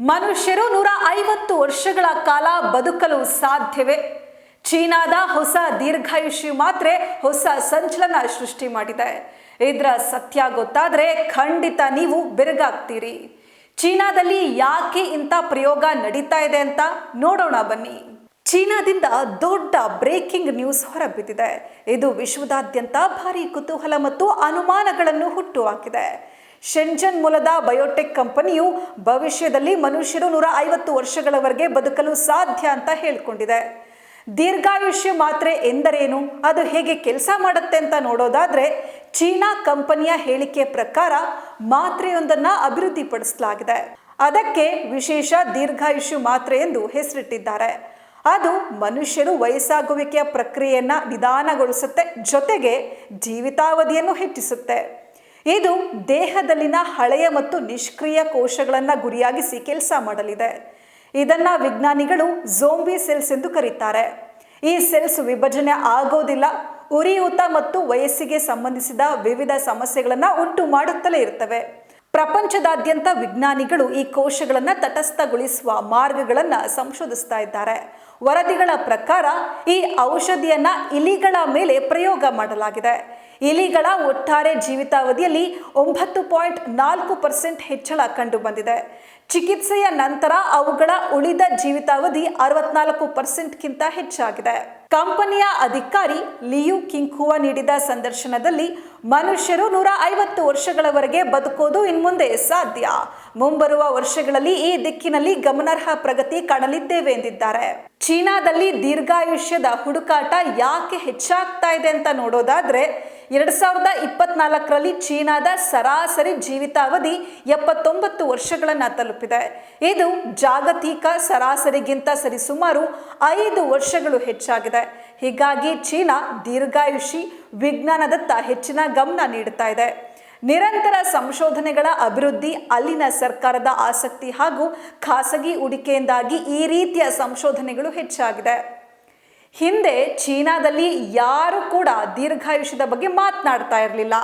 ಮನುಷ್ಯರು ನೂರ ಐವತ್ತು ವರ್ಷಗಳ ಕಾಲ ಬದುಕಲು ಸಾಧ್ಯವೇ? ಚೀನಾದ ಹೊಸ ದೀರ್ಘಾಯುಷಿ ಮಾತ್ರೆ ಹೊಸ ಸಂಚಲನ ಸೃಷ್ಟಿ ಮಾಡಿದೆ. ಇದರ ಸತ್ಯ ಗೊತ್ತಾದರೆ ಖಂಡಿತ ನೀವು ಬೆರಗಾಗ್ತೀರಿ. ಚೀನಾದಲ್ಲಿ ಯಾಕೆ ಇಂಥ ಪ್ರಯೋಗ ನಡೀತಾ ಇದೆ ಅಂತ ನೋಡೋಣ ಬನ್ನಿ. ಚೀನಾದಿಂದ ದೊಡ್ಡ ಬ್ರೇಕಿಂಗ್ ನ್ಯೂಸ್ ಹೊರಬಿದ್ದಿದೆ. ಇದು ವಿಶ್ವದಾದ್ಯಂತ ಭಾರಿ ಕುತೂಹಲ ಮತ್ತು ಅನುಮಾನಗಳನ್ನು ಹುಟ್ಟುಹಾಕಿದೆ ಶೆಂಜನ್ ಮೂಲದ ಬಯೋಟೆಕ್ ಕಂಪನಿಯು ಭವಿಷ್ಯದಲ್ಲಿ ಮನುಷ್ಯರು ನೂರ ಐವತ್ತು ವರ್ಷಗಳವರೆಗೆ ಬದುಕಲು ಸಾಧ್ಯ ಅಂತ ಹೇಳ್ಕೊಂಡಿದೆ. ದೀರ್ಘಾಯುಷ್ಯ ಮಾತ್ರೆ ಎಂದರೇನು? ಅದು ಹೇಗೆ ಕೆಲಸ ಮಾಡುತ್ತೆ ಅಂತ ನೋಡೋದಾದರೆ, ಚೀನಾ ಕಂಪನಿಯ ಹೇಳಿಕೆ ಪ್ರಕಾರ ಮಾತ್ರೆಯೊಂದನ್ನು ಅಭಿವೃದ್ಧಿಪಡಿಸಲಾಗಿದೆ. ಅದಕ್ಕೆ ವಿಶೇಷ ದೀರ್ಘಾಯುಷ್ಯ ಮಾತ್ರೆ ಎಂದು ಹೆಸರಿಟ್ಟಿದ್ದಾರೆ. ಅದು ಮನುಷ್ಯರು ವಯಸ್ಸಾಗುವಿಕೆಯ ಪ್ರಕ್ರಿಯೆಯನ್ನು ನಿಧಾನಗೊಳಿಸುತ್ತೆ, ಜೊತೆಗೆ ಜೀವಿತಾವಧಿಯನ್ನು ಹೆಚ್ಚಿಸುತ್ತೆ. ಇದು ದೇಹದಲ್ಲಿನ ಹಳೆಯ ಮತ್ತು ನಿಷ್ಕ್ರಿಯ ಕೋಶಗಳನ್ನು ಗುರಿಯಾಗಿಸಿ ಕೆಲಸ ಮಾಡಲಿದೆ. ಇದನ್ನ ವಿಜ್ಞಾನಿಗಳು ಝೋಂಬಿ ಸೆಲ್ಸ್ ಎಂದು ಕರೀತಾರೆ. ಈ ಸೆಲ್ಸ್ ವಿಭಜನೆ ಆಗೋದಿಲ್ಲ, ಉರಿಯೂತ ಮತ್ತು ವಯಸ್ಸಿಗೆ ಸಂಬಂಧಿಸಿದ ವಿವಿಧ ಸಮಸ್ಯೆಗಳನ್ನು ಉಂಟು ಮಾಡುತ್ತಲೇ ಇರ್ತವೆ. ಪ್ರಪಂಚದಾದ್ಯಂತ ವಿಜ್ಞಾನಿಗಳು ಈ ಕೋಶಗಳನ್ನು ತಟಸ್ಥಗೊಳಿಸುವ ಮಾರ್ಗಗಳನ್ನು ಸಂಶೋಧಿಸ್ತಾ ಇದ್ದಾರೆ. ವರದಿಗಳ ಪ್ರಕಾರ ಈ ಔಷಧಿಯನ್ನು ಇಲಿಗಳ ಮೇಲೆ ಪ್ರಯೋಗ ಮಾಡಲಾಗಿದೆ. ಇಲಿಗಳ ಒಟ್ಟಾರೆ ಜೀವಿತಾವಧಿಯಲ್ಲಿ ಒಂಬತ್ತು ಪಾಯಿಂಟ್ ನಾಲ್ಕು ಪರ್ಸೆಂಟ್ ಹೆಚ್ಚಳ ಕಂಡುಬಂದಿದೆ. ಚಿಕಿತ್ಸೆಯ ನಂತರ ಅವುಗಳ ಉಳಿದ ಜೀವಿತಾವಧಿ ಅರವತ್ನಾಲ್ಕು ಪರ್ಸೆಂಟ್ಗಿಂತ ಹೆಚ್ಚಾಗಿದೆ. ಕಂಪನಿಯ ಅಧಿಕಾರಿ ಲಿಯು ಕಿಂಕುವ ನೀಡಿದ ಸಂದರ್ಶನದಲ್ಲಿ ಮನುಷ್ಯರು ನೂರ ಐವತ್ತು ವರ್ಷಗಳವರೆಗೆ ಬದುಕೋದು ಇನ್ಮುಂದೆ ಸಾಧ್ಯ. ಮುಂಬರುವ ವರ್ಷಗಳಲ್ಲಿ ಈ ದಿಕ್ಕಿನಲ್ಲಿ ಗಮನಾರ್ಹ ಪ್ರಗತಿ ಕಾಣಲಿದ್ದೇವೆ ಎಂದಿದ್ದಾರೆ. ಚೀನಾದಲ್ಲಿ ದೀರ್ಘಾಯುಷ್ಯದ ಹುಡುಕಾಟ ಯಾಕೆ ಹೆಚ್ಚಾಗ್ತಾ ಇದೆ ಅಂತ ನೋಡೋದಾದ್ರೆ, ಎರಡು ಸಾವಿರದ ಇಪ್ಪತ್ನಾಲ್ಕರಲ್ಲಿ ಚೀನಾದ ಸರಾಸರಿ ಜೀವಿತಾವಧಿ ಎಪ್ಪತ್ತೊಂಬತ್ತು ವರ್ಷಗಳನ್ನು ತಲುಪಿದೆ. ಇದು ಜಾಗತಿಕ ಸರಾಸರಿಗಿಂತ ಸರಿಸುಮಾರು ಐದು ವರ್ಷಗಳು ಹೆಚ್ಚಾಗಿದೆ. ಹೀಗಾಗಿ ಚೀನಾ ದೀರ್ಘಾಯುಷಿ ವಿಜ್ಞಾನದತ್ತ ಹೆಚ್ಚಿನ ಗಮನ ನೀಡುತ್ತಾ ಇದೆ. ನಿರಂತರ ಸಂಶೋಧನೆಗಳ ಅಭಿವೃದ್ಧಿ, ಅಲ್ಲಿನ ಸರ್ಕಾರದ ಆಸಕ್ತಿ ಹಾಗೂ ಖಾಸಗಿ ಹೂಡಿಕೆಯಿಂದಾಗಿ ಈ ರೀತಿಯ ಸಂಶೋಧನೆಗಳು ಹೆಚ್ಚಾಗಿದೆ. ಹಿಂದೆ ಚೀನಾದಲ್ಲಿ ಯಾರು ಕೂಡ ದೀರ್ಘಾಯುಷ್ಯದ ಬಗ್ಗೆ ಮಾತನಾಡ್ತಾ ಇರಲಿಲ್ಲ.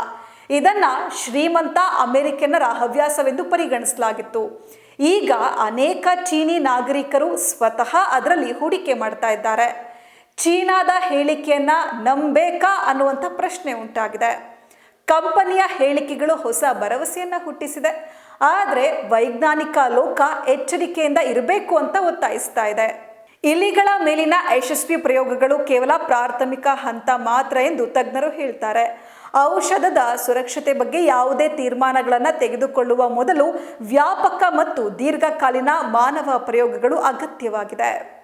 ಇದನ್ನ ಶ್ರೀಮಂತ ಅಮೆರಿಕನ್ನರ ಹವ್ಯಾಸವೆಂದು ಪರಿಗಣಿಸಲಾಗಿತ್ತು. ಈಗ ಅನೇಕ ಚೀನಿ ನಾಗರಿಕರು ಸ್ವತಃ ಅದರಲ್ಲಿ ಹೂಡಿಕೆ ಮಾಡ್ತಾ ಇದ್ದಾರೆ. ಚೀನಾದ ಹೇಳಿಕೆಯನ್ನ ನಂಬೇಕಾ ಅನ್ನುವಂಥ ಪ್ರಶ್ನೆ ಉಂಟಾಗಿದೆ. ಕಂಪನಿಯ ಹೇಳಿಕೆಗಳು ಹೊಸ ಭರವಸೆಯನ್ನು ಹುಟ್ಟಿಸಿದೆ. ಆದರೆ ವೈಜ್ಞಾನಿಕ ಲೋಕ ಎಚ್ಚರಿಕೆಯಿಂದ ಇರಬೇಕು ಅಂತ ಒತ್ತಾಯಿಸ್ತಾ ಇದೆ. ಇಲಿಗಳ ಮೇಲಿನ ಯಶಸ್ವಿ ಪ್ರಯೋಗಗಳು ಕೇವಲ ಪ್ರಾಥಮಿಕ ಹಂತ ಮಾತ್ರ ಎಂದು ತಜ್ಞರು ಹೇಳ್ತಾರೆ. ಔಷಧದ ಸುರಕ್ಷತೆ ಬಗ್ಗೆ ಯಾವುದೇ ತೀರ್ಮಾನಗಳನ್ನು ತೆಗೆದುಕೊಳ್ಳುವ ಮೊದಲು ವ್ಯಾಪಕ ಮತ್ತು ದೀರ್ಘಕಾಲೀನ ಮಾನವ ಪ್ರಯೋಗಗಳು ಅಗತ್ಯವಾಗಿದೆ.